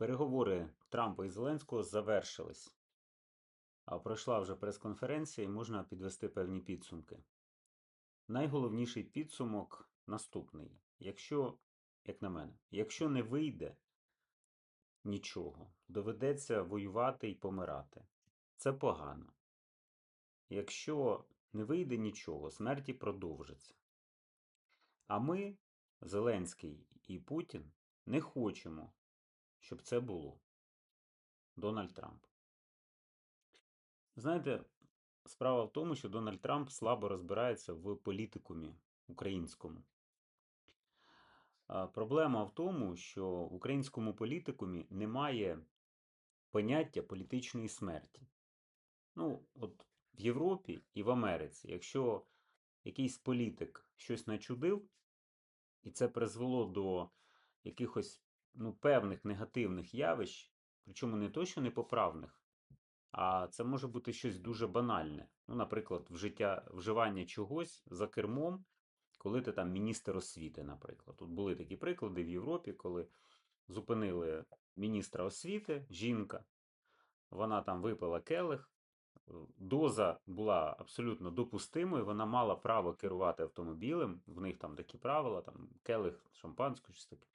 Переговори Трампа і Зеленського завершились. А пройшла вже прес-конференція і можна підвести певні підсумки. Найголовніший підсумок наступний. Якщо, як на мене, якщо не вийде нічого, доведеться воювати і помирати. Це погано. Якщо не вийде нічого, смерті продовжаться. А ми, Зеленський і Путін, не хочемо, щоб це було. Дональд Трамп. Знаєте, справа в тому, що Дональд Трамп слабо розбирається в політикумі українському. Проблема в тому, що в українському політикумі немає поняття політичної смерті. Ну, от в Європі і в Америці, якщо якийсь політик щось начудив, і це призвело до якихось ну, певних негативних явищ, причому не то, що непоправних, а це може бути щось дуже банальне. Ну, наприклад, вжиття, вживання чогось за кермом, коли ти там міністр освіти, наприклад. Тут були такі приклади в Європі, коли зупинили міністра освіти, жінка, вона там випила келих, доза була абсолютно допустимою, вона мала право керувати автомобілем, в них там такі правила, там келих, шампанського, щось таке.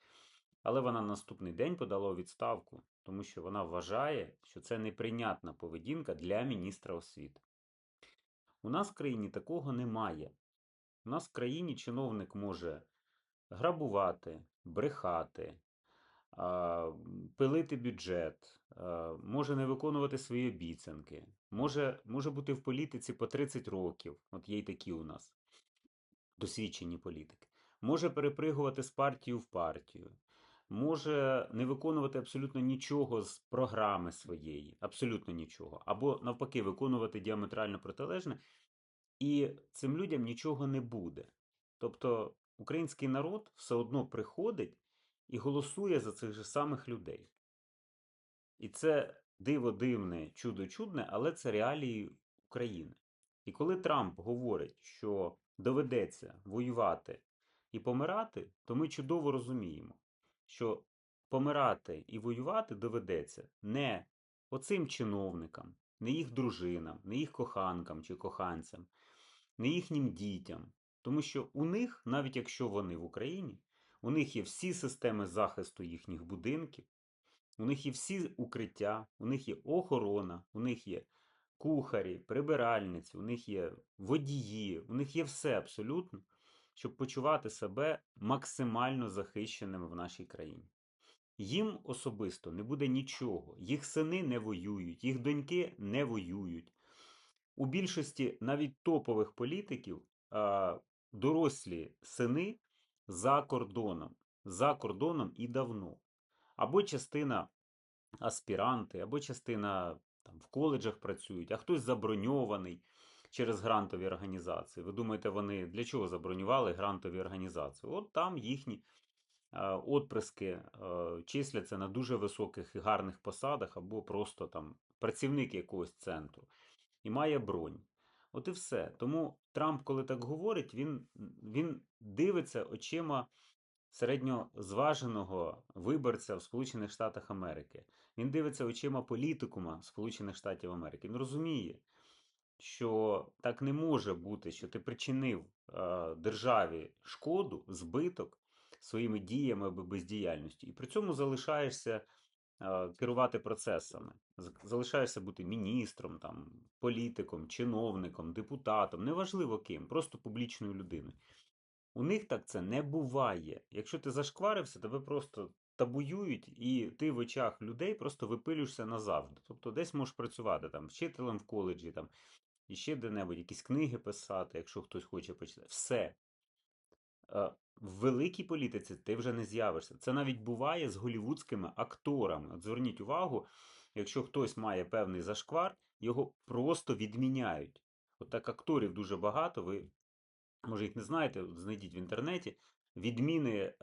Але вона наступний день подала у відставку, тому що вона вважає, що це неприйнятна поведінка для міністра освіти. У нас в країні такого немає. У нас в країні чиновник може грабувати, брехати, пилити бюджет, може не виконувати свої обіцянки, може, може бути в політиці по 30 років, от є й такі у нас досвідчені політики, може перепригувати з партії в партію, може не виконувати абсолютно нічого з програми своєї, абсолютно нічого, або навпаки, виконувати діаметрально протилежне, і цим людям нічого не буде. Тобто український народ все одно приходить і голосує за цих же самих людей. І це диво дивне, чудо чудне, але це реалії України. І коли Трамп говорить, що доведеться воювати і помирати, то ми чудово розуміємо, що помирати і воювати доведеться не оцим чиновникам, не їх дружинам, не їх коханкам чи коханцям, не їхнім дітям. Тому що у них, навіть якщо вони в Україні, у них є всі системи захисту їхніх будинків, у них є всі укриття, у них є охорона, у них є кухарі, прибиральниці, у них є водії, у них є все абсолютно, щоб почувати себе максимально захищеними в нашій країні. Їм особисто не буде нічого. Їх сини не воюють, їх доньки не воюють. У більшості навіть топових політиків дорослі сини за кордоном, за кордоном і давно. Або частина аспіранти, або частина там, в коледжах працюють, а хтось заброньований через грантові організації. Ви думаєте, вони для чого забронювали грантові організації? От там їхні е, отприски е, числяться на дуже високих і гарних посадах, або просто там працівник якогось центру і має бронь. От і все. Тому Трамп, коли так говорить, він, він дивиться очима середньозваженого виборця в Сполучених Штатах Америки. Він дивиться очима політикума Сполучених Штатів Америки. Він розуміє, що так не може бути, що ти причинив е, державі шкоду, збиток своїми діями або бездіяльністю, і при цьому залишаєшся е, керувати процесами, залишаєшся бути міністром, там, політиком, чиновником, депутатом, неважливо ким, просто публічною людиною. У них так це не буває. Якщо ти зашкварився, тебе просто табуюють, і ти в очах людей просто випилюєшся назавжди. Тобто десь можеш працювати там вчителем в коледжі, там, і ще де-небудь, якісь книги писати, якщо хтось хоче почитати. Все. Е, В великій політиці ти вже не з'явишся. Це навіть буває з голівудськими акторами. От зверніть увагу, якщо хтось має певний зашквар, його просто відміняють. От так акторів дуже багато, ви може їх не знаєте, знайдіть в інтернеті відміни е,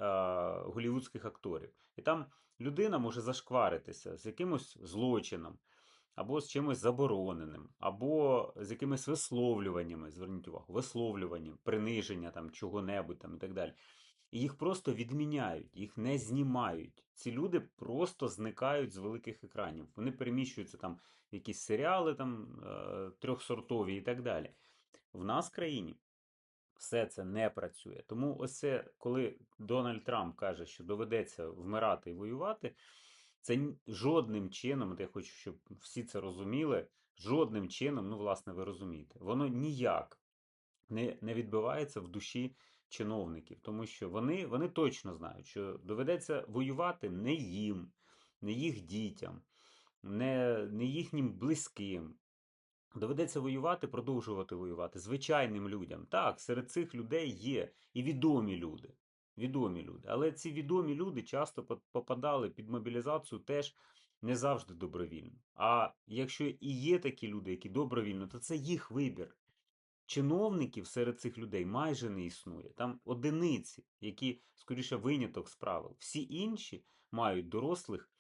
голівудських акторів. І там людина може зашкваритися з якимось злочином, або з чимось забороненим, або з якимись висловлюваннями, зверніть увагу, висловлюванням, приниження там чого-небудь там і так далі. І їх просто відміняють, їх не знімають. Ці люди просто зникають з великих екранів. Вони переміщуються там якісь серіали там е, трьохсортові і так далі. В нас в країні все це не працює. Тому ось це, коли Дональд Трамп каже, що доведеться вмирати і воювати, це жодним чином, я хочу, щоб всі це розуміли, жодним чином, ну, власне, ви розумієте, воно ніяк не, не відбивається в душі чиновників, тому що вони, вони точно знають, що доведеться воювати не їм, не їх дітям, не, не їхнім близьким. Доведеться воювати, продовжувати воювати звичайним людям. Так, серед цих людей є і відомі люди. Відомі люди. Але ці відомі люди часто попадали під мобілізацію теж не завжди добровільно. А якщо і є такі люди, які добровільно, то це їх вибір. Чиновників серед цих людей майже не існує. Там одиниці, які скоріше виняток з правил. Всі інші мають дорослих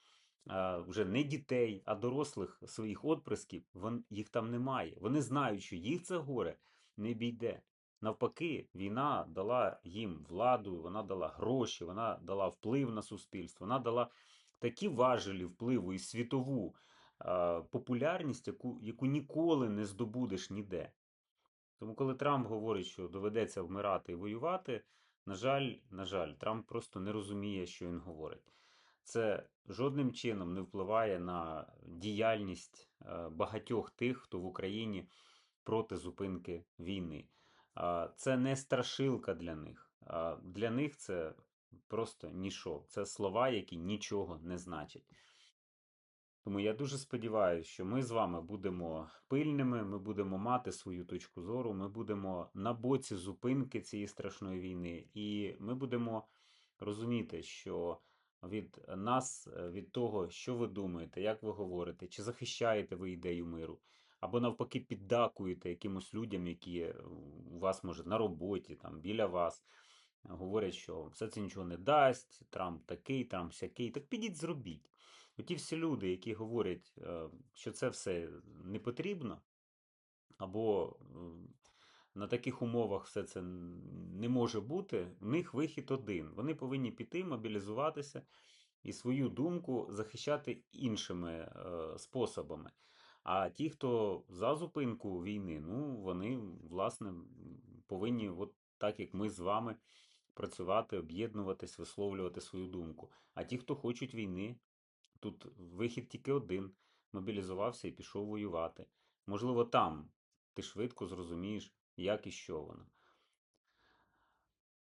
вже не дітей, а дорослих своїх отприсків, їх там немає. Вони знають, що їх це горе не бійде. Навпаки, війна дала їм владу, вона дала гроші, вона дала вплив на суспільство, вона дала такі важелі впливу і світову а, популярність, яку, яку ніколи не здобудеш ніде. Тому, коли Трамп говорить, що доведеться вмирати і воювати, на жаль, на жаль, Трамп просто не розуміє, що він говорить. Це жодним чином не впливає на діяльність е, багатьох тих, хто в Україні проти зупинки війни. Це не страшилка для них. Для них це просто ніщо. Це слова, які нічого не значать. Тому я дуже сподіваюся, що ми з вами будемо пильними, ми будемо мати свою точку зору, ми будемо на боці зупинки цієї страшної війни, і ми будемо розуміти, що від нас, е, від того, що ви думаєте, як ви говорите, чи захищаєте ви ідею миру, або навпаки піддакуєте якимось людям, які е, у вас може на роботі, там біля вас. Говорять, що все це нічого не дасть, Трамп такий, Трамп сякий. Так підіть зробіть. Оті всі люди, які говорять, е, що це все не потрібно, або на таких умовах все це не може бути, в них вихід один. Вони повинні піти, мобілізуватися і свою думку захищати іншими е, способами. А ті, хто за зупинку війни, ну вони власне повинні, от так як ми з вами, працювати, об'єднуватись, висловлювати свою думку. А ті, хто хочуть війни, Тут вихід тільки один. Мобілізувався і пішов воювати. Можливо, там ти швидко зрозумієш, як і що воно.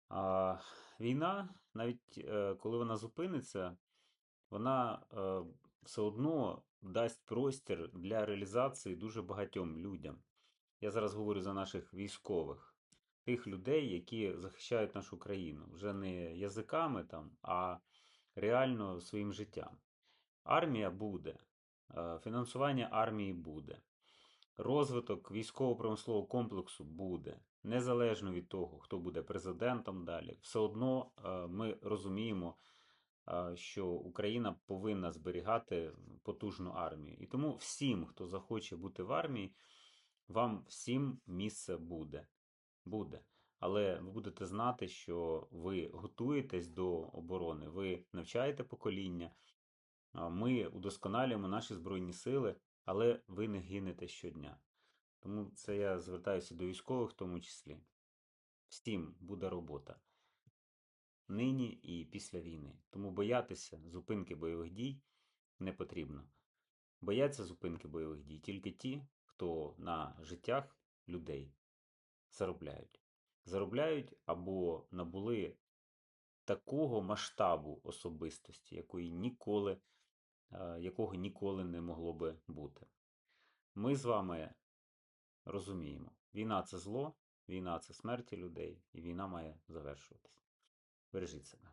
А війна, навіть е, коли вона зупиниться, вона е, все одно дасть простір для реалізації дуже багатьом людям. Я зараз говорю за наших військових, тих людей, які захищають нашу країну. Вже не язиками там, а реально своїм життям. Армія буде, е, фінансування армії буде, розвиток військово-промислового комплексу буде, незалежно від того, хто буде президентом далі. Все одно е, ми розуміємо, що Україна повинна зберігати потужну армію. І тому всім, хто захоче бути в армії, вам всім місце буде. Буде. Але ви будете знати, що ви готуєтесь до оборони, ви навчаєте покоління. Ми удосконалюємо наші Збройні Сили, але ви не гинете щодня. Тому це я звертаюся до військових в тому числі. Всім буде робота нині і після війни. Тому боятися зупинки бойових дій не потрібно. Бояться зупинки бойових дій тільки ті, хто на життях людей заробляють. Заробляють або набули такого масштабу особистості, якої ніколи е, якого ніколи не могло би бути. Ми з вами розуміємо, війна це зло, війна це смерті людей, і війна має завершуватися. Бережіть себе.